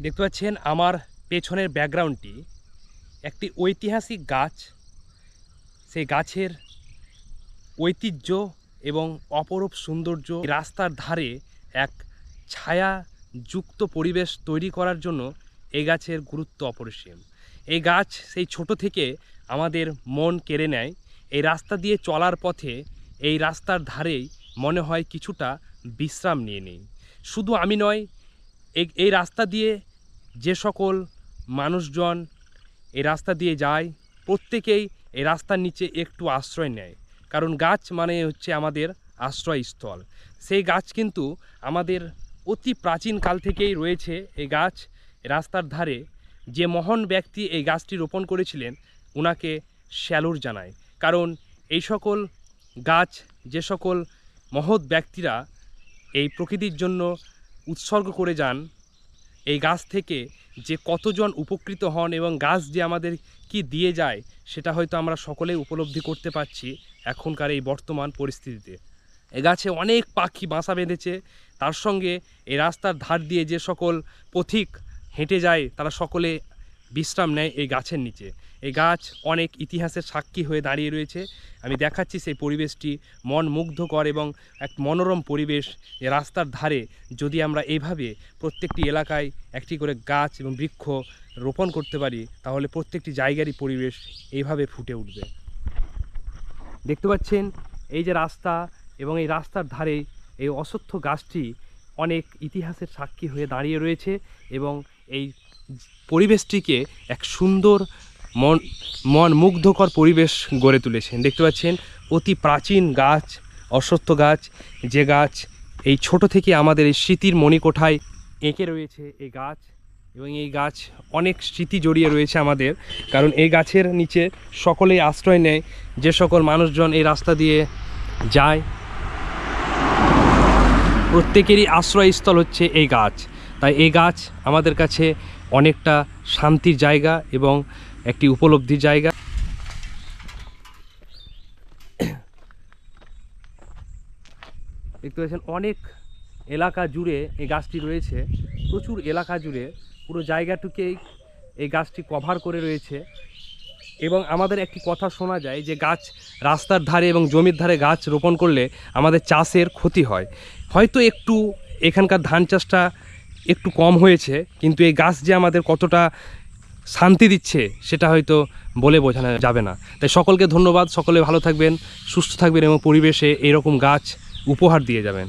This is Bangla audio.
দেখতে পাচ্ছেন আমার পেছনের ব্যাকগ্রাউন্ডটি একটি ঐতিহাসিক গাছ। সেই গাছের ঐতিহ্য এবং অপরূপ সৌন্দর্য রাস্তার ধারে এক ছায়াযুক্ত পরিবেশ তৈরি করার জন্য এই গাছের গুরুত্ব অপরিসীম। এই গাছ সেই ছোট থেকে আমাদের মন কেড়ে নেয়। এই রাস্তা দিয়ে চলার পথে এই রাস্তার ধারেই মনে হয় কিছুটা বিশ্রাম নিয়ে নেই। শুধু আমি নয় এই রাস্তা দিয়ে যে সকল মানুষজন এই রাস্তা দিয়ে যায়, প্রত্যেকেই এই রাস্তার নিচে একটু আশ্রয় নেয়। কারণ গাছ মানে হচ্ছে আমাদের আশ্রয়স্থল। সেই গাছ কিন্তু আমাদের অতি প্রাচীন কাল থেকেই রয়েছে। এই গাছ রাস্তার ধারে যে মহান ব্যক্তি এই গাছটি রোপণ করেছিলেন ওনাকে শ্যালুর জানায়। কারণ এই সকল গাছ, যে সকল মহৎ ব্যক্তিরা এই প্রকৃতির জন্য উৎসর্গ করে যান, এই গাছ থেকে যে কতজন উপকৃত হন এবং গাছ যে আমাদের কি দিয়ে যায়, সেটা হয়তো আমরা সকলেই উপলব্ধি করতে পারছি এখনকার এই বর্তমান পরিস্থিতিতে। এ গাছে অনেক পাখি বাসা বেঁধেছে, তার সঙ্গে এই রাস্তার ধার দিয়ে যে সকল পথিক হেঁটে যায়, তারা সকলে বিশ্রাম নেয় এই গাছের নিচে। এই গাছ অনেক ইতিহাসের সাক্ষী হয়ে দাঁড়িয়ে রয়েছে। আমি দেখাচ্ছি সেই পরিবেশটি মন মুগ্ধকর এবং এক মনোরম পরিবেশ রাস্তার ধারে যদি আমরা এইভাবে প্রত্যেকটি এলাকায় একটি করে গাছ এবং বৃক্ষ রোপণ করতে পারি, তাহলে প্রত্যেকটি জায়গারই পরিবেশ এইভাবে ফুটে উঠবে। দেখতে পাচ্ছেন এই যে রাস্তা এবং এই রাস্তার ধারে এই অশ্বত্থ গাছটি অনেক ইতিহাসের সাক্ষী হয়ে দাঁড়িয়ে রয়েছে এবং এই পরিবেশটিকে এক সুন্দর, মন মন মুগ্ধকর পরিবেশ গড়ে তুলেছেন। দেখতে পাচ্ছেন, অতি প্রাচীন গাছ, অশ্বত্থ গাছ, যে গাছ এই ছোট থেকে আমাদের এই স্মৃতির মণিকোঠায় এঁকে রয়েছে এই গাছ এবং এই গাছ অনেক স্মৃতি জড়িয়ে রয়েছে আমাদের, কারণ এই গাছের নিচে সকলেই আশ্রয় নেয়, যে সকল মানুষজন এই রাস্তা দিয়ে যায়। প্রত্যেকেরই আশ্রয়স্থল হচ্ছে এই গাছ। তাই এই গাছ আমাদের কাছে অনেকটা শান্তির জায়গা এবং একটি উপলব্ধির জায়গা। দেখতে পাচ্ছেন, অনেক এলাকা জুড়ে এই গাছটি রয়েছে। প্রচুর এলাকা জুড়ে পুরো জায়গাটুকেই এই গাছটি কভার করে রয়েছে। এবং আমাদের একটি কথা শোনা যায় যে গাছ রাস্তার ধারে এবং জমির ধারে গাছ রোপণ করলে আমাদের চাষের ক্ষতি হয়। হয়তো একটু এখানকার ধান চাষটা একটু কম হয়েছে, কিন্তু এই গাছ যে আমাদের কতটা শান্তি দিচ্ছে, সেটা হয়তো বলে বোঝানো যাবে না। তাই সকলকে ধন্যবাদ, সকলে ভালো থাকবেন, সুস্থ থাকবেন এবং পরিবেশে এরকম গাছ উপহার দিয়ে যাবেন।